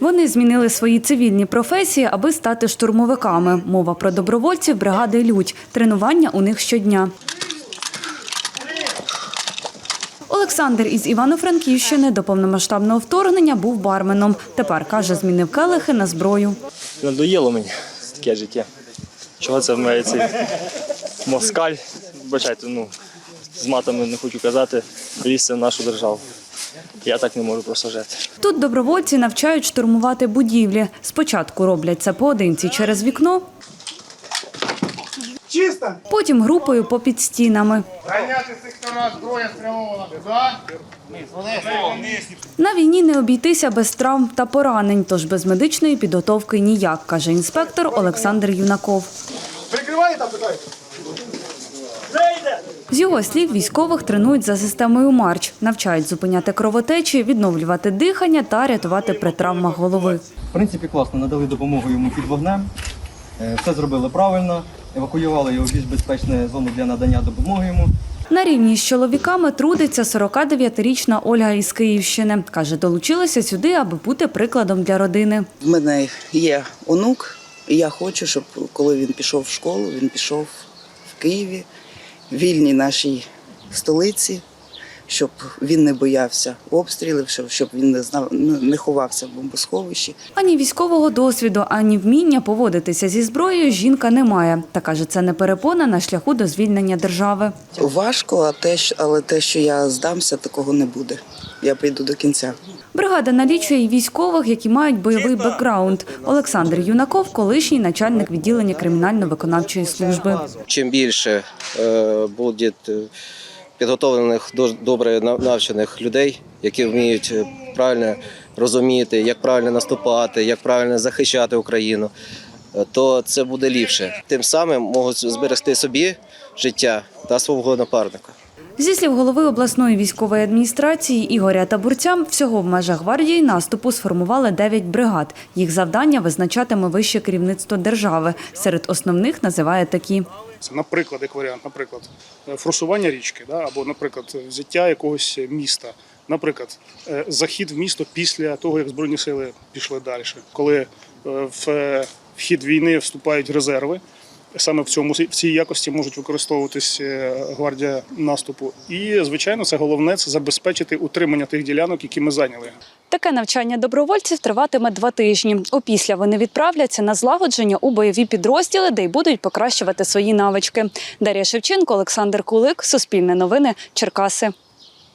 Вони змінили свої цивільні професії, аби стати штурмовиками. Мова про добровольців бригади Людь. Тренування у них щодня. Олександр із Івано-Франківщини до повномасштабного вторгнення був барменом. Тепер каже, змінив келихи на зброю. Надоїло мені таке життя. Чого це в мене цей москаль, бачайте, ну, з матами не хочу казати, лізти в нашу державу. Я так не можу просто жити. Тут добровольці навчають штурмувати будівлі. Спочатку роблять це поодинці через вікно, Чисто! потім групою попід стінами. Зайняти сектора зброя спрямована. На війні не обійтися без травм та поранень, тож без медичної підготовки ніяк, каже інспектор Олександр Юнаков. Прикриває там питаю? З його слів, військових тренують за системою марч, навчають зупиняти кровотечі, відновлювати дихання та рятувати при травмах голови. В принципі, класно, надали допомогу йому під вогнем. Е, Все зробили правильно, евакуювали його в більш безпечну зону для надання допомоги йому. На рівні з чоловіками трудиться 49-річна Ольга із Київщини. Каже, долучилася сюди, аби бути прикладом для родини. В мене є онук, і я хочу, щоб коли він пішов в школу, він пішов в Києві, вільній нашій столиці, щоб він не боявся обстрілів, щоб, він не знав, не ховався в бомбосховищі. Ані військового досвіду, ані вміння поводитися зі зброєю жінка не має. Та каже, це не перепона на шляху до звільнення держави. Важко, а те, але те, що я здамся, такого не буде. Я прийду до кінця. Бригада налічує й військових, які мають бойовий бекграунд. Олександр Юнаков, колишній начальник відділення кримінально-виконавчої служби. чим більше е, буде е, підготовлених до- добре навчених людей, які вміють е, правильно розуміти, як правильно наступати, як правильно захищати Україну, то це буде ліпше. Тим самим можуть зберегти собі життя та свого напарника. Зі слів голови обласної військової адміністрації Ігоря Табурця, всього в межах гвардії наступу сформували 9 бригад. Їх завдання визначатиме вище керівництво держави. Серед основних називає такі. Це, наприклад, як варіант, наприклад, е, форсування річки, да, або, наприклад, взяття якогось міста, наприклад, е, захід в місто після того, як Збройні сили пішли далі, коли е, в е, в хід війни вступають резерви. Саме в цьому в цій якості можуть використовуватись е, гвардія наступу. І, звичайно, це головне це забезпечити утримання тих ділянок, які ми зайняли. Таке навчання добровольців триватиме два тижні. Опісля вони відправляться на злагодження у бойові підрозділи, де й будуть покращувати свої навички. Дар'я Шевченко, Олександр Кулик, Суспільне новини, Черкаси.